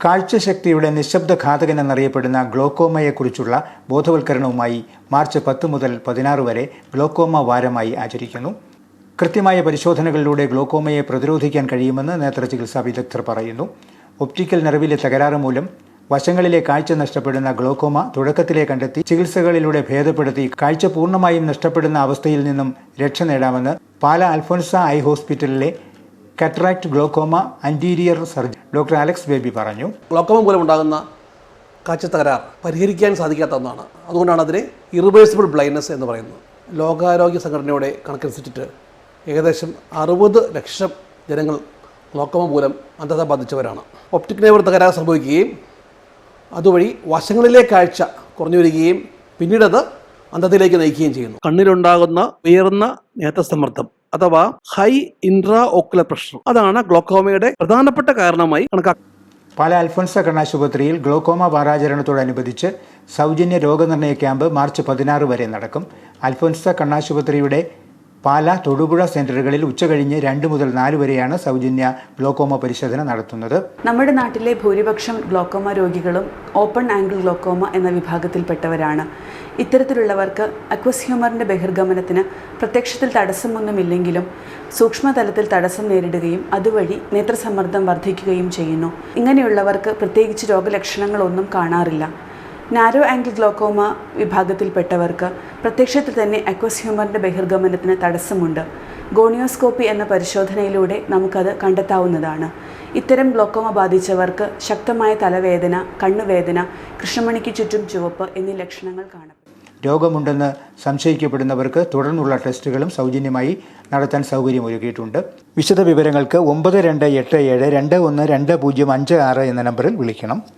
കാഴ്ചശക്തിയുടെ നിശബ്ദ ഘാതകൻ എന്നറിയപ്പെടുന്ന ഗ്ലോക്കോമയെക്കുറിച്ചുള്ള ബോധവൽക്കരണവുമായി മാർച്ച് പത്ത് മുതൽ പതിനാറ് വരെ ഗ്ലോക്കോമ വാരമായി ആചരിക്കുന്നു. കൃത്യമായ പരിശോധനകളിലൂടെ ഗ്ലോക്കോമയെ പ്രതിരോധിക്കാൻ കഴിയുമെന്ന് നേത്രചികിത്സാ വിദഗ്ധർ പറയുന്നു. ഒപ്റ്റിക്കൽ നിറവിലെ തകരാറ് മൂലം വശങ്ങളിലെ കാഴ്ച നഷ്ടപ്പെടുന്ന ഗ്ലോക്കോമ തുടക്കത്തിലെ കണ്ടെത്തി ചികിത്സകളിലൂടെ ഭേദപ്പെടുത്തി കാഴ്ച പൂർണമായും നഷ്ടപ്പെടുന്ന അവസ്ഥയിൽ നിന്നും രക്ഷ നേടാമെന്ന് പാല അൽഫോൻസ ഐ ഹോസ്പിറ്റലിലെ cataract glaucoma anterior surgeon doctor Alex Baby പറഞ്ഞു. ഗ്ലോക്കോമ മൂലം ഉണ്ടാകുന്ന കാഴ്ച തകരാർ പരിഹരിക്കാൻ സാധിക്കാത്ത ഒന്നാണ്. അതുകൊണ്ടാണ് അതിനെ ഇറിവേഴ്സിബിൾ ബ്ലൈൻഡ്നെസ് എന്ന് പറയുന്നത്. ലോകാരോഗ്യ സംഘടനയുടെ കണക്കനുസരിച്ചിട്ട് ഏകദേശം അറുപത് ലക്ഷം ജനങ്ങൾ ഗ്ലോക്കോമ മൂലം അന്ധത ബാധിച്ചവരാണ്. ഒപ്റ്റിക് നേവർ തകരാർ സംഭവിക്കുകയും അതുവഴി വശങ്ങളിലെ കാഴ്ച കുറഞ്ഞു വരികയും പിന്നീടത് അന്ധതയിലേക്ക് നയിക്കുകയും ചെയ്യുന്നു. കണ്ണിലുണ്ടാകുന്ന ഉയർന്ന നേത്രസമ്മർദ്ദം അഥവാ ഹൈ ഇൻട്രാ ഓക്കുലർ പ്രഷർ. അതാണ് ഗ്ലോക്കോമയുടെ പ്രധാനപ്പെട്ട കാരണമായി കണക്കാക്കുന്നത് പാല അൽഫോൻസ കണ്ണാശുപത്രിയിൽ ഗ്ലോക്കോമ വാരാചരണത്തോടനുബന്ധിച്ച് സൗജന്യ രോഗനിർണയ ക്യാമ്പ് മാർച്ച് പതിനാറ് വരെ നടക്കും. അൽഫോൻസ കണ്ണാശുപത്രിയുടെ പാല തൊടുപുഴ സെന്ററുകളിൽ ഉച്ചകഴിഞ്ഞ് രണ്ട് മുതൽ നാല് വരെയാണ് സൗജന്യ ഗ്ലോക്കോമ പരിശോധന നടത്തുന്നത്. നമ്മുടെ നാട്ടിലെ ഭൂരിപക്ഷം ഗ്ലോക്കോമ രോഗികളും ഓപ്പൺ ആംഗിൾ ഗ്ലോക്കോമ എന്ന വിഭാഗത്തിൽപ്പെട്ടവരാണ്. ഇത്തരത്തിലുള്ളവർക്ക് അക്വസ് ഹ്യൂമറിന്റെ ബഹിർഗമനത്തിന് പ്രത്യക്ഷത്തിൽ തടസ്സമൊന്നുമില്ലെങ്കിലും സൂക്ഷ്മതലത്തിൽ തടസ്സം നേരിടുകയും അതുവഴി നേത്രസമ്മർദ്ദം വർദ്ധിക്കുകയും ചെയ്യുന്നു. ഇങ്ങനെയുള്ളവർക്ക് പ്രത്യേകിച്ച് രോഗലക്ഷണങ്ങളൊന്നും കാണാറില്ല. നാരോ ആംഗിൾ ഗ്ലോക്കോമ വിഭാഗത്തിൽപ്പെട്ടവർക്ക് പ്രത്യക്ഷത്തിൽ തന്നെ അക്വസ് ഹ്യൂമറിന്റെ ബഹിർഗമനത്തിന് തടസ്സമുണ്ട്. ഗോണിയോസ്കോപ്പി എന്ന പരിശോധനയിലൂടെ നമുക്കത് കണ്ടെത്താവുന്നതാണ്. ഇത്തരം ഗ്ലോക്കോമ ബാധിച്ചവർക്ക് ശക്തമായ തലവേദന കണ്ണുവേദന കൃഷ്ണമണിക്ക് ചുറ്റും ചുവപ്പ് എന്നീ ലക്ഷണങ്ങൾ കാണപ്പെടും. രോഗമുണ്ടെന്ന് സംശയിക്കപ്പെടുന്നവർക്ക് തുടർന്നുള്ള ടെസ്റ്റുകളും സൗജന്യമായി നടത്താൻ സൗകര്യമൊരുക്കിയിട്ടുണ്ട്. വിശദ വിവരങ്ങൾക്ക് ഒമ്പത് രണ്ട് എട്ട് ഏഴ് രണ്ട് ഒന്ന് രണ്ട് പൂജ്യം അഞ്ച് ആറ് എന്ന നമ്പറിൽ വിളിക്കണം.